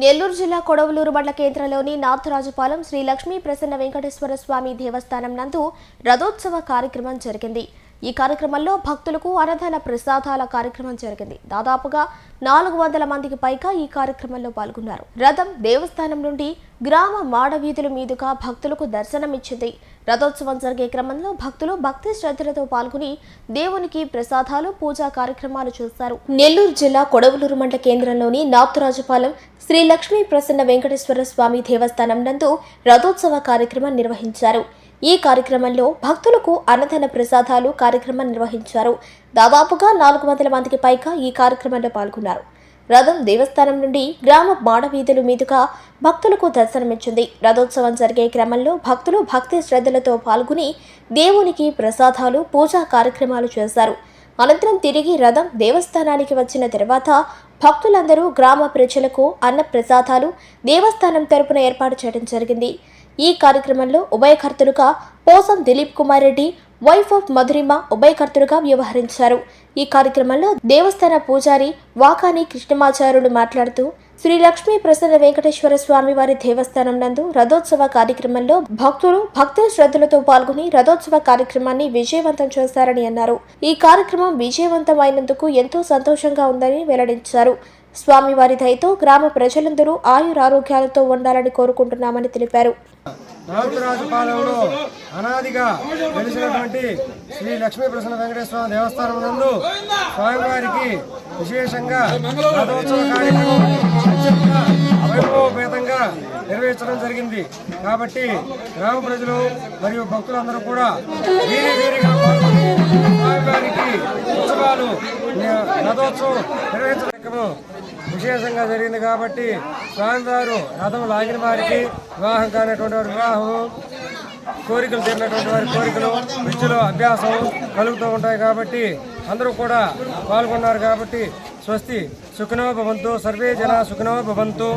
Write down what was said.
నెల్లూరు జిల్లా కొడవలూరు మండల కేంద్రంలోని నాథరాజుపాలెం శ్రీ లక్ష్మీ ప్రసన్న వెంకటేశ్వర స్వామి దేవస్థానం నందు రథోత్సవ కార్యక్రమం జరిగింది. ఈ కార్యక్రమంలో భక్తులకు అన్నదాన ప్రసాదాల కార్యక్రమం జరిగింది. దాదాపుగా నాలుగు వందల మందికి పైగా ఈ కార్యక్రమంలో పాల్గొన్నారు. రథం దేవస్థానం నుండి గ్రామ మాడవీధుల మీదుగా భక్తులకు దర్శనమిచ్చింది రథోత్సవం జరిగే క్రమంలో భక్తులు భక్తి శ్రద్ధలతో పాల్గొని దేవునికి ప్రసాదాలు పూజా కార్యక్రమాలు చేశారు. నెల్లూరు జిల్లా కొడవలూరు మండల కేంద్రంలోని నాప్తరాజుపాలెం శ్రీ లక్ష్మీ ప్రసన్న వెంకటేశ్వర స్వామి దేవస్థానం నందు రథోత్సవ కార్యక్రమం నిర్వహించారు. ఈ కార్యక్రమంలో భక్తులకు అన్నదాన ప్రసాదాలు కార్యక్రమం నిర్వహించారు. దాదాపుగా నాలుగు వందల మందికి పైగా ఈ కార్యక్రమంలో పాల్గొన్నారు. రథం దేవస్థానం నుండి గ్రామ మాడవీధుల మీదుగా భక్తులకు దర్శనమిచ్చింది. రథోత్సవం జరిగే క్రమంలో భక్తులు భక్తి శ్రద్ధలతో పాల్గొని దేవునికి ప్రసాదాలు పూజా కార్యక్రమాలు చేశారు. అనంతరం తిరిగి రథం దేవస్థానానికి వచ్చిన తర్వాత భక్తులందరూ గ్రామ ప్రజలకు అన్న ప్రసాదాలు దేవస్థానం తరపున ఏర్పాటు చేయడం జరిగింది. ఈ కార్యక్రమంలో ఉభయకర్తలుగా పోసం దిలీప్ కుమార్ రెడ్డి వైఫ్ ఆఫ్ మధురిమ ఉభయకర్తలుగా వ్యవహరించారు. ఈ కార్యక్రమంలో దేవస్థాన పూజారి వాకాని కృష్ణమాచార్యులు మాట్లాడుతూ శ్రీ లక్ష్మీ ప్రసన్న వెంకటేశ్వర స్వామి వారి దేవస్థానం నందు రథోత్సవ కార్యక్రమంలో భక్తులు భక్తి శ్రద్ధలతో పాల్గొని రథోత్సవ కార్యక్రమాన్ని విజయవంతం చేశారని అన్నారు. ఈ కార్యక్రమం విజయవంతమైనందుకు ఎంతో సంతోషంగా ఉందని వెల్లడించారు. స్వామివారి దయతో గ్రామ ప్రజలందరూ ఆయురారోగ్యాలతో ఉండాలని కోరుకుంటున్నామని తెలిపారు. రాజుపాలెంలో అనాదిగా వెలిసినటువంటి శ్రీ లక్ష్మీ ప్రసన్న వెంకటేశ్వర దేవస్థానం నందు స్వామివారికి విశేషంగా రథోత్సవ కార్యక్రమం వైభవపేతంగా నిర్వహించడం జరిగింది. కాబట్టి గ్రామ ప్రజలు మరియు భక్తులందరూ కూడా వీరి వీరిగా స్వామివారికి ఉత్సవాలు రథోత్సవం నిర్వహించడం విశేషంగా జరిగింది కాబట్టి స్వామివారు రథం లాగిన వారికి వివాహం కానటువంటి వారి వివాహం కోరికలు తీరినటువంటి వారి కోరికలు విద్యలో అభ్యాసం కలుగుతూ ఉంటాయి కాబట్టి అందరూ కూడా పాల్గొన్నారు కాబట్టి స్వస్తి సుఖనో భవంతు సర్వే జన సుఖనో భవంతు.